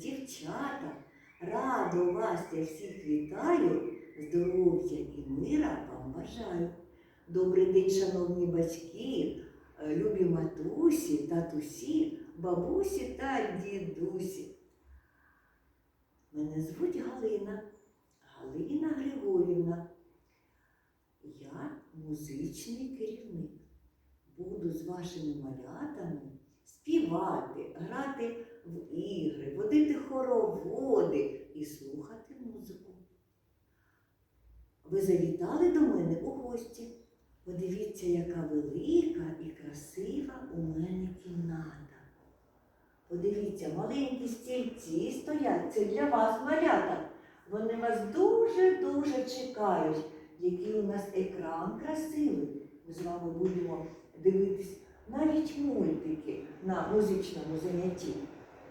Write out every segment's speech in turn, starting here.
дівчата, радо вас я всіх вітаю, здоров'я і мира вам бажаю. Добрий день, шановні батьки, е, любі матусі, татусі, бабусі та дідусі. Мене звуть Галина, Галина Григорівна. Я музичний керівник. Буду з вашими малятами співати, грати в ігри, водити хороводи і слухати музику. Ви завітали до мене у гості. Подивіться, яка велика і красива у мене кімната. Подивіться, маленькі стільці стоять. Це для вас, малята. Вони вас дуже-дуже чекають, який у нас екран красивий. Ми з вами будемо дивитись навіть мультики на музичному занятті.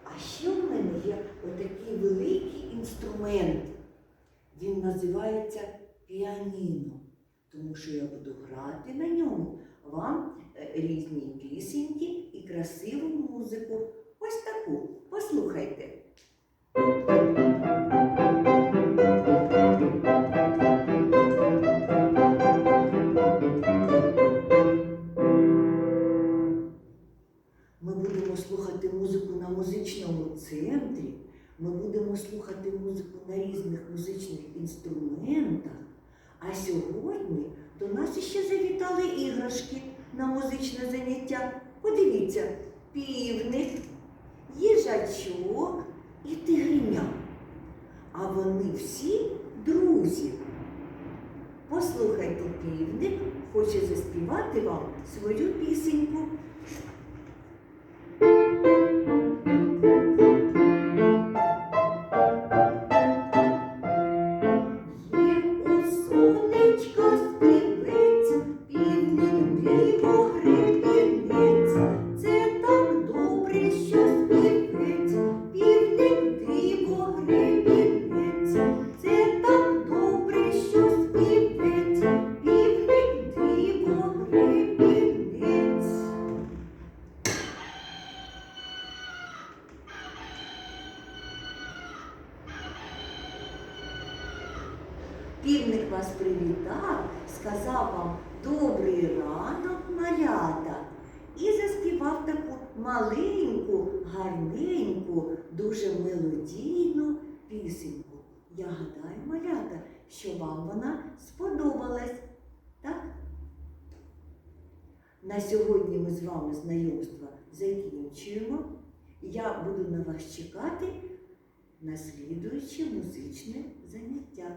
А ще в мене є отакий великий інструмент. Він називається піаніно, тому що я буду грати на ньому вам е, різні пісеньки і красиву музику. Ось таку. Послухайте. Музичному центрі. Ми будемо слухати музику на різних музичних інструментах. А сьогодні до нас іще завітали іграшки на музичне заняття. Подивіться, півник, їжачок і тигриня. А вони всі друзі. Послухайте, півник хоче заспівати вам свою пісеньку. Півник вас привітав, сказав вам добрий ранок, малята, і заспівав таку маленьку, гарненьку, дуже мелодійну пісеньку. Я гадаю, малята, що вам вона сподобалась. Так? На сьогодні ми з вами знайомство закінчуємо. Я буду на вас чекати на слідуюче музичне заняття.